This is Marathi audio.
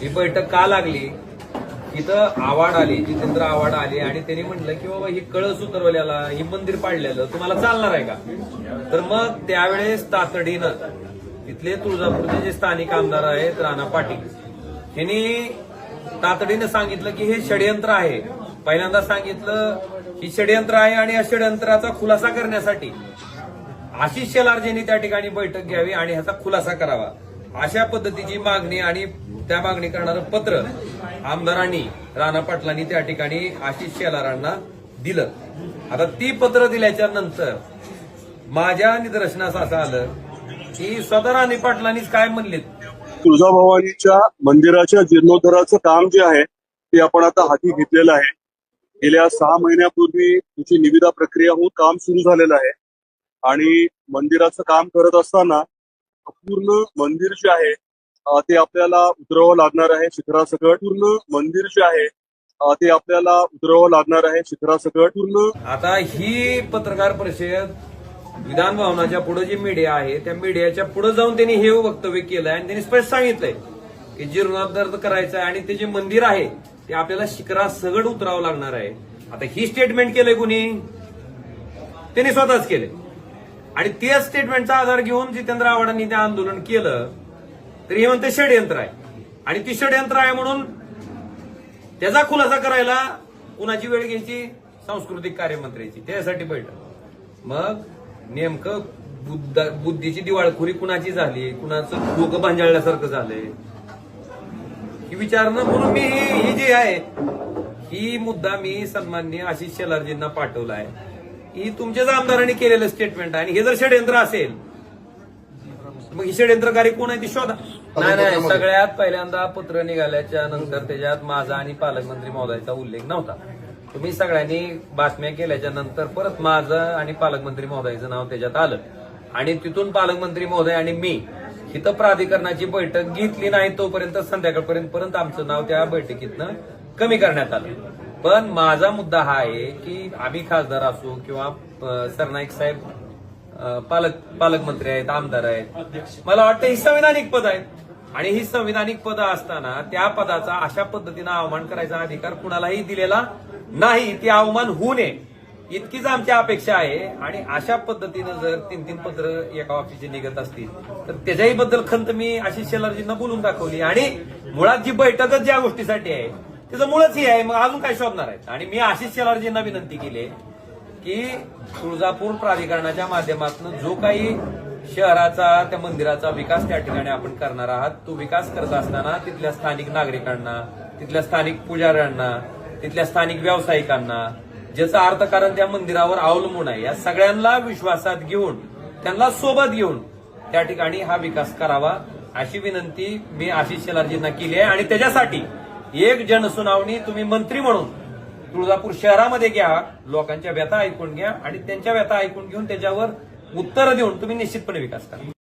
ही बैठक का लागली? इथं आवाड आली जितेंद्र आवाड आले आणि त्यांनी म्हटलं की बाबा ही कळस उतरवल्याला ही मंदिर पाडलेलं तुम्हाला चालणार आहे का? तर मग त्यावेळेस तातडीनं तिथले तुळजापूरचे जे स्थानिक आमदार आहेत राणा पाटील यांनी तातडीनं सांगितलं की हे षडयंत्र आहे. पहिल्यांदा सांगितलं की षडयंत्र आहे आणि या षडयंत्राचा खुलासा करण्यासाठी आशिष शेलार्जींनी त्या ठिकाणी बैठक घ्यावी आणि ह्याचा खुलासा करावा. अशा पद्धतीची मागणी आणि त्या मागणी करणारं पत्र आमदारांनी राणा पाटलांनी त्या ठिकाणी आशिष शेलारांना दिलं. आता ती पत्र दिल्याच्या नंतर माझ्या निदर्शनास असं आलं की सदर राणे पाटलांनीच काय म्हणलेत? तुळजाभवानीच्या मंदिराच्या जीर्णोद्धाराचं काम जे आहे ते आपण आता हाती घेतलेलं आहे. गेल्या सहा महिन्यापूर्वी तिची निविदा प्रक्रिया होऊन काम सुरू झालेलं आहे. आणि मंदिराचं काम करत असताना पूर्ण मंदिर जे आहे ते आपल्याला उतरवावं लागणार आहे शिखरासकट. पूर्ण मंदिर जे आहे ते आपल्याला उतरवावं लागणार आहे शिखरासकट. पूर्ण आता ही पत्रकार परिषद विधान भवनाच्या पुढे जी मीडिया आहे त्या मीडियाच्या पुढे जाऊन त्यांनी हे वक्तव्य केलंय आणि त्यांनी स्पष्ट सांगितलंय की जीर्णोद्धार करायचं आहे आणि ते जे मंदिर आहे ते आपल्याला शिखरासगड उतरावं लागणार आहे. आता ही स्टेटमेंट केलंय कुणी? त्यांनी स्वतःच केले आणि त्या स्टेटमेंटचा आधार घेऊन जितेंद्र आव्हाडांनी ते आंदोलन केलं तर हे म्हणते षडयंत्र आहे. आणि ती षडयंत्र आहे म्हणून त्याचा खुलासा करायला कुणाची वेळ घ्यायची? सांस्कृतिक कार्यमंत्र्याची. त्यासाठी बैठक. मग नेमकं बुद्धीची दिवाळखोरी कुणाची झाली? कुणाचं डोकं भांजाळल्यासारखं झालंय? ही विचारणं म्हणून मी ही ही जी आहे ही मुद्दा मी सन्माननीय आशिष शेलारजींना पाठवला आहे ही तुमच्याच आमदारांनी केलेलं स्टेटमेंट आहे. आणि हे जर षडयंत्र असेल मग ही षडयंत्रकारी कोण आहे ती शोधा. नाही नाही सगळ्यात पहिल्यांदा पत्र निघाल्याच्या नंतर त्याच्यात माझा आणि पालकमंत्री महोदयाचा उल्लेख नव्हता. तुम्ही सगळ्यांनी बातम्या केल्याच्यानंतर परत माझं आणि पालकमंत्री महोदयाचं नाव त्याच्यात आलं. आणि तिथून पालकमंत्री महोदय आणि मी इथं प्राधिकरणाची बैठक घेतली नाही तोपर्यंत संध्याकाळपर्यंत पर्यंत आमचं नाव त्या बैठकीतनं कमी करण्यात आलं. पण माझा मुद्दा हा आहे की आम्ही खासदार असो किंवा सरनाईक साहेब पालक पालकमंत्री आहेत आमदार आहेत. मला वाटतं ही संविधानिक पद आहेत. आणि ही संविधानिक पद असताना त्या पदाचा अशा पद्धतीनं अवमान करायचा अधिकार कुणालाही दिलेला नाही. ती अवमान होऊ नये. इतकीच आमची अपेक्षा आहे. आणि अशा पद्धतीनं जर तीन तीन पत्र एका ऑफिसचे निघत असतील तर त्याच्याही बद्दल खंत मी आशिष शेलारजींना बोलून दाखवली. आणि मुळात जी बैठकच ज्या गोष्टीसाठी आहे त्याचं मुळच हे आहे मग अजून काय शोधणार आहेत? आणि मी आशिष शेलारजींना विनंती केली की तुळजापूर प्राधिकरणाच्या माध्यमातून जो काही शहराचा त्या मंदिराचा विकास त्या ठिकाणी आपण करणार आहात तो विकास करत असताना तिथल्या स्थानिक नागरिकांना तिथल्या स्थानिक पुजाऱ्यांना तिथल्या स्थानिक व्यावसायिकांना ज्याचं अर्थकारण त्या मंदिरावर अवलंबून आहे या सगळ्यांना विश्वासात घेऊन त्यांना सोबत घेऊन त्या ठिकाणी हा विकास करावा अशी विनंती मी आशिष शेलारजींना केली आहे. आणि त्याच्यासाठी एक जनसुनावणी तुम्ही मंत्री म्हणून. तुळजापूर शहरामध्ये घ्या लोकांच्या व्यथा ऐकून घ्या आणि त्यांच्या व्यथा ऐकून घेऊन त्याच्यावर उत्तर देऊन तुम्ही निश्चितपणे विकास करा.